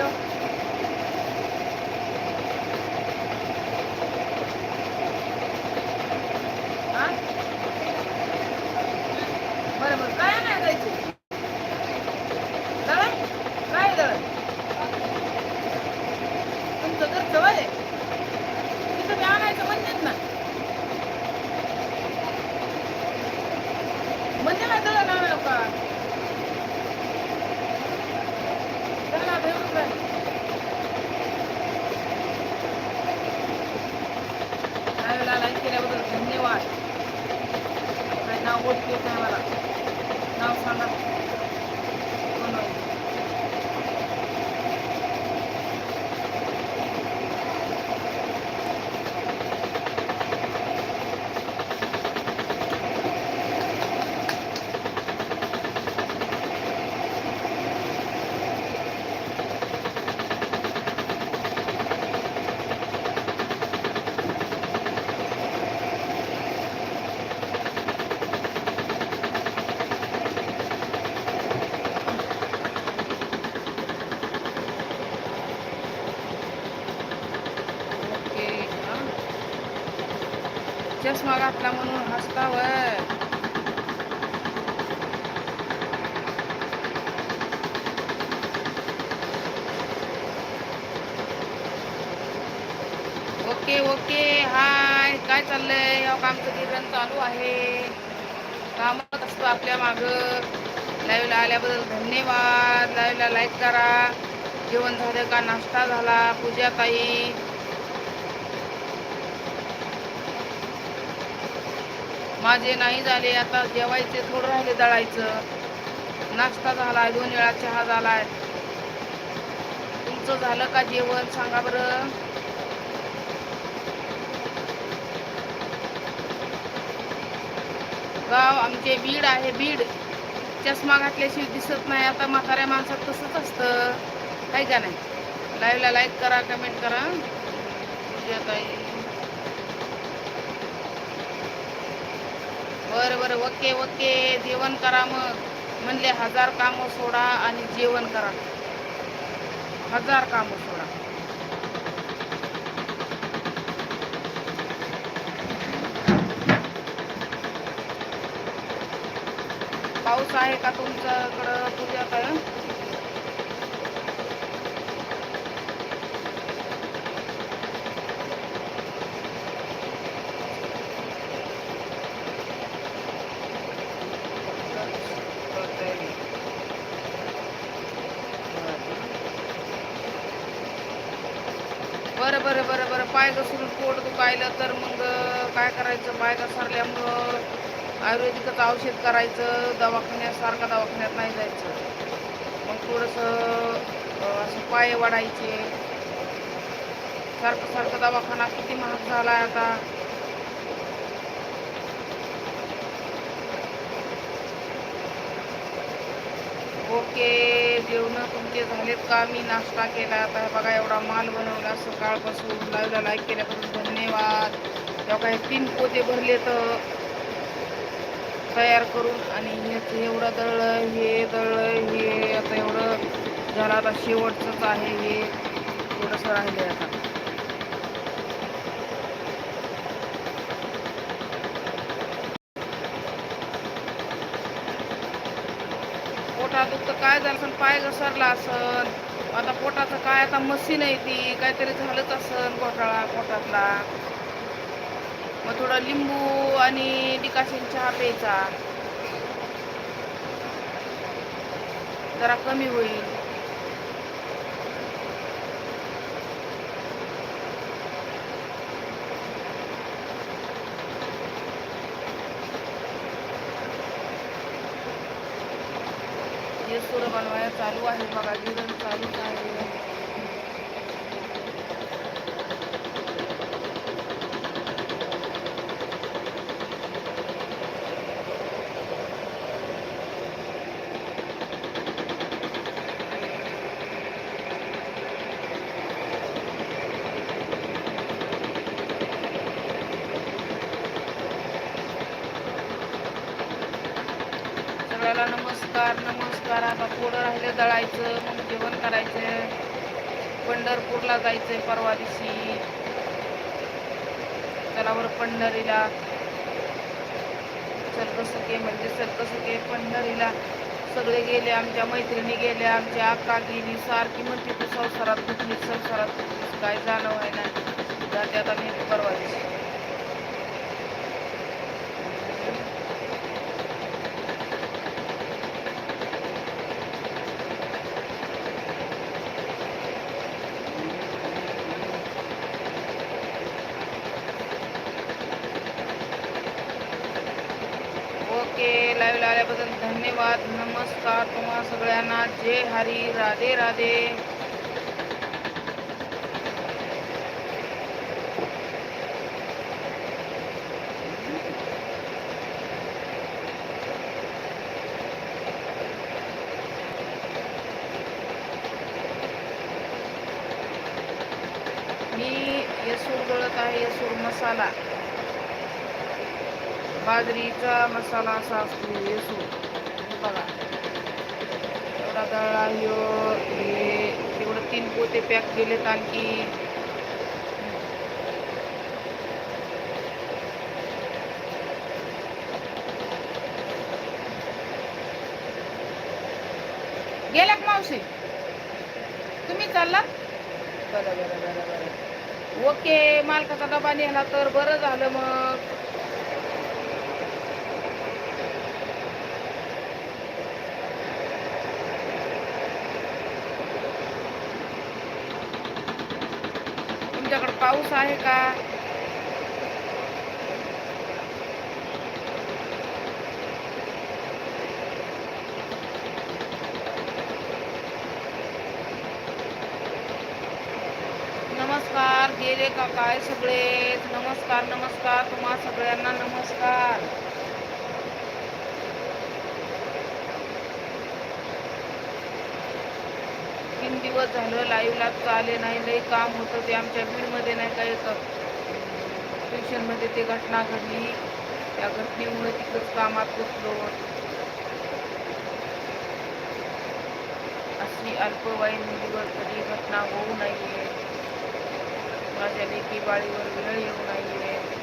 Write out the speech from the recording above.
होईल का म्हणे येईल हो? हा? बरं बरं काय नाही जायचं दळण काय दळण तुमचं घरचं वय तिथं मी आणायचं म्हणतात ना म्हणजे काय दळण आणायला का चला भेटू काय लाईव्हला लाईक केल्याबद्दल धन्यवाद काय नाव ओळखी येत नाही मला नाव सांगा कोण होईल? ओके हा. चष्मा घातला म्हणून हसतावर ओके ओके हाय. काय चाललंय? या कामचं गिरण चालू आहे. कामच असतो आपल्या माग. लाईव्हला आल्याबद्दल धन्यवाद. लाईव्हला लाईक करा. जेवण झालं का? नाश्ता झाला. पूजा ताई. माझे नाही झाले आता जेवायचे थोडं राहिले दळायचं. नाश्ता झालाय दोन वेळा चहा झालाय. तुमचं झालं का जेवण? सांगा बरं. गाव आमचे बीड आहे बीड. चष्मा घातल्याशिवाय दिसत नाही. आता म्हाताऱ्या माणसात तसंच असतं. काही का नाही? लाईव्हला लाईक करा कमेंट करा. पूजा ताई बरं बरं ओके ओके. जेवण करा मग. म्हणले हजार कामं सोडा आणि जेवण करा. हजार कामं सोडा. पाऊस आहे का तुमच्याकडं? तुझ्याकडं ताई बरं बरं बरं. पाय घसरून पोट दुखायलं तर मग काय करायचं? पाय घसरल्यामुळं आयुर्वेदिकच औषध करायचं. दवाखान्यात सारखा दवाखान्यात नाही जायचं. मग थोडंसं असं पाय वाढायचे. सारखं सारखं दवाखाना किती महाग झाला आहे आता ओके जेवणं तुमचे झालेत का? मी नाश्ता केला. आता बघा एवढा माल बनवला सकाळपासून. लाईव्हला लाईक केल्यापासून धन्यवाद. तेव्हा काही तीन पोते भरले तर तयार करून आणि हे एवढं दळलं हे दळलं हे. आता एवढं झालं आता शेवटचंच आहे हे. थोडंसं राहिले आता. तर काय झालं असेल पाय घसरला असन. आता पोटाचं काय? आता मशीन आहे ती. काहीतरी झालंच असन घोटाळा पोटातला. मग थोडा लिंबू आणि डिकाशीन चहा प्यायचा. जरा कमी होईल. येसूर बनवायला चालू आहे बघा गिरण चालूच आहे सगळ्याला नमस्कार करा आता थोडं राहिलं दळायचं मग जेवण करायचं. पंढरपूरला जायचंय परवा दिवशी. चला बरं पंढरीला. सलकसुके म्हणजे सलकसुके पंढरीला. सगळे गेले आमच्या मैत्रिणी गेल्या आमच्या आका गेली सारखी म्हणते तू संसारात कुठली संसारात काय जाणं ना जाते आता मी परवा दिवशी ओके लाईव्ह आल्याबद्दल धन्यवाद. नमस्कार तुम्हा सगळ्यांना. जय हरी. राधे राधे. मी येसूर गळत आहे येसूर मसाला. बाजरीचा मसाला असा असतो येसूर बघा. एवढा दळा ह्यो हे तेवढं तीन पोते पॅक केलेत आणखी. गेल्या का मावशी? तुम्ही चाललात? बरं बरं बरं बरं. ओके मालकाचा डबा नेला तर बरं झालं मग. तुमच्याकडे पाऊस आहे का? नमस्कार गेले का काय सगळे? नमस्कार नमस्कार तुम्हा सगळ्यांना नमस्कार. तीन दिवस झालं लाईव्हला चाले नाही लई काम होतं ते आमच्या बीडमध्ये नाही का येतं ट्युशनमध्ये ते घटना घडली. त्या घटनेमुळे तिथंच कामात घुसलो. अशी अल्पवयीन मुलीवर कधी घटना होऊ नये माझ्या लेखी बाळीवर वेळ येऊ नये